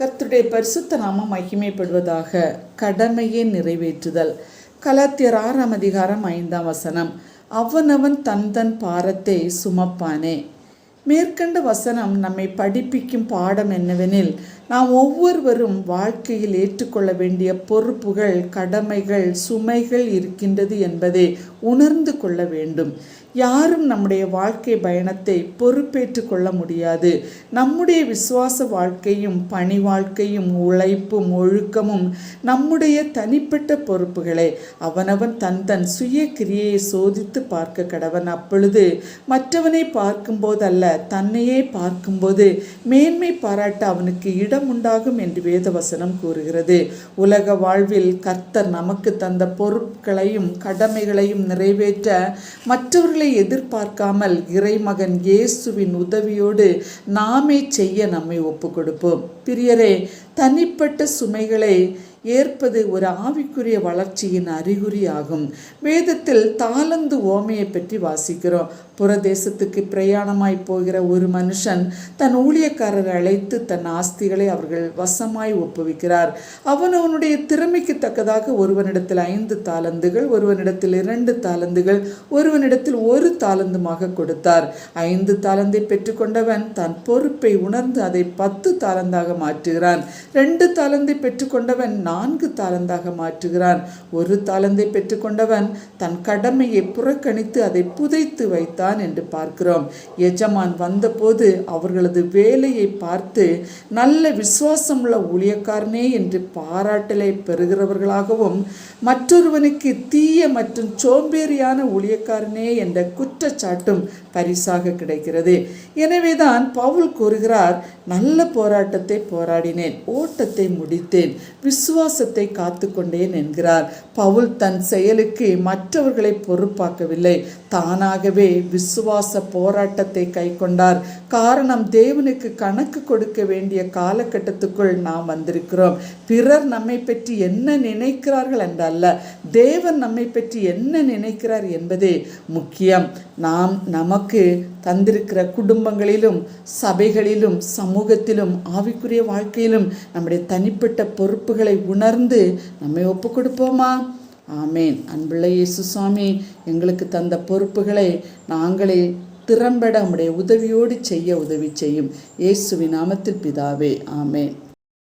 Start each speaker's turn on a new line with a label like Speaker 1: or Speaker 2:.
Speaker 1: கர்த்துடைய பரிசுத்த நாமம் மகிமைப்படுவதாக கடமையை நிறைவேற்றுதல். கலாத்தியர் ஆறாம் அதிகாரம் ஐந்தாம் வசனம். அவனவன் தன் தன் பாரத்தை சுமப்பானே. மேற்கண்ட வசனம் நம்மை படிப்பிக்கும் பாடம் என்னவெனில் நாம் ஒவ்வொருவரும் வாழ்க்கையில் ஏற்றுக்கொள்ள வேண்டிய பொறுப்புகள் கடமைகள் சுமைகள் இருக்கின்றது என்பதை உணர்ந்து கொள்ள வேண்டும். யாரும் நம்முடைய வாழ்க்கை பயணத்தை பொறுப்பேற்று கொள்ள முடியாது. நம்முடைய விசுவாச வாழ்க்கையும் பணி வாழ்க்கையும் உழைப்பும் ஒழுக்கமும் நம்முடைய தனிப்பட்ட பொறுப்புகளை அவனவன் தன் தன் சுய கிரியையை சோதித்து பார்க்க கடவன். அப்பொழுது மற்றவனை பார்க்கும்போதல்ல தன்னையே பார்க்கும்போது மேன்மை பாராட்ட அவனுக்கு இடம் உண்டாகும் என்று வேதவசனம் கூறுகிறது. உலக வாழ்வில் கர்த்தர் நமக்கு தந்த பொருட்களையும் கடமைகளையும் நிறைவேற்ற மற்றவர்களை எதிர்பார்க்காமல் இறைமகன் இயேசுவின் உதவியோடு நாமே செய்ய நம்மை ஒப்பு கொடுப்போம் பிரியரே தனிப்பட்ட சுமைகளை ஏற்பது ஒரு ஆவிக்குரிய வளர்ச்சியின் அறிகுறி ஆகும் வேதத்தில் தாளந்து ஓமையை பற்றி வாசிக்கிறோம். புறதேசத்துக்கு பிரயாணமாய் போகிற ஒரு மனுஷன் தன் ஊழியக்காரரை அழைத்து தன் ஆஸ்திகளை அவர்கள் வசமாய் ஒப்புவிக்கிறார். அவன் அவனுடைய திறமைக்கு தக்கதாக ஒருவனிடத்தில் ஐந்து தாளந்துகள் ஒருவனிடத்தில் இரண்டு தாளந்துகள் ஒருவனிடத்தில் ஒரு தாளந்துமாக கொடுத்தார். ஐந்து தாளந்தை பெற்றுக்கொண்டவன் தன் பொறுப்பை உணர்ந்து அதை பத்து தாளந்தாக மாற்றுகிறான். ரெண்டு தாளந்தை பெற்றுக்கொண்டவன் நான்கு தாளந்தாக மாற்றுகிறான். ஒரு தாளந்தை பெற்றுக்கொண்டவன் தன் கடமையை புறக்கணித்து அதை புதைத்து வைத்தான் என்று பார்க்கிறோம். எஜமான் வந்தபோது அவர்களது வேலையை பார்த்து நல்ல விசுவாசமுள்ள ஊழியக்காரனே என்று பாராட்டலை பெறுகிறவர்களாகவும் மற்றொருவனுக்கு தீய மற்றும் சோம்பேறியான ஊழியக்காரனே என்ற குற்றச்சாட்டும் பரிசாக கிடைக்கிறது. எனவேதான் பவுல் கூறுகிறார் நல்ல போராட்டத்தை போராடினேன் ஓட்டத்தை முடித்தேன் விசுவாசத்தை காத்து கொண்டேன் என்கிறார். பவுல் தன் செயலுக்கு மற்றவர்களை பொறுப்பாக்கவில்லை. தானாகவே விசுவாச போராட்டத்தை கை கொண்டார். காரணம் தேவனுக்கு கணக்கு கொடுக்க வேண்டிய காலகட்டத்துக்குள் நாம் வந்திருக்கிறோம். பிறர் நம்மை பற்றி என்ன நினைக்கிறார்கள் என்றல்ல. தேவன் நம்மை பற்றி என்ன நினைக்கிறார் என்பதே முக்கியம். நாம் நமக்கு தந்திருக்கிற குடும்பங்களிலும் சபைகளிலும் சமூகத்திலும் ஆவிக்குரிய வாழ்க்கையிலும் நம்முடைய தனிப்பட்ட பொறுப்புகளை உணர்ந்து நம்மை ஒப்பு கொடுப்போமா ஆமேன். அன்புள்ள இயேசு சுவாமி எங்களுக்கு தந்த பொறுப்புகளை நாங்களே திறம்பட நம்முடைய உதவியோடு செய்ய உதவி செய்யும். இயேசுவின் நாமத்தில் பிதாவே ஆமேன்.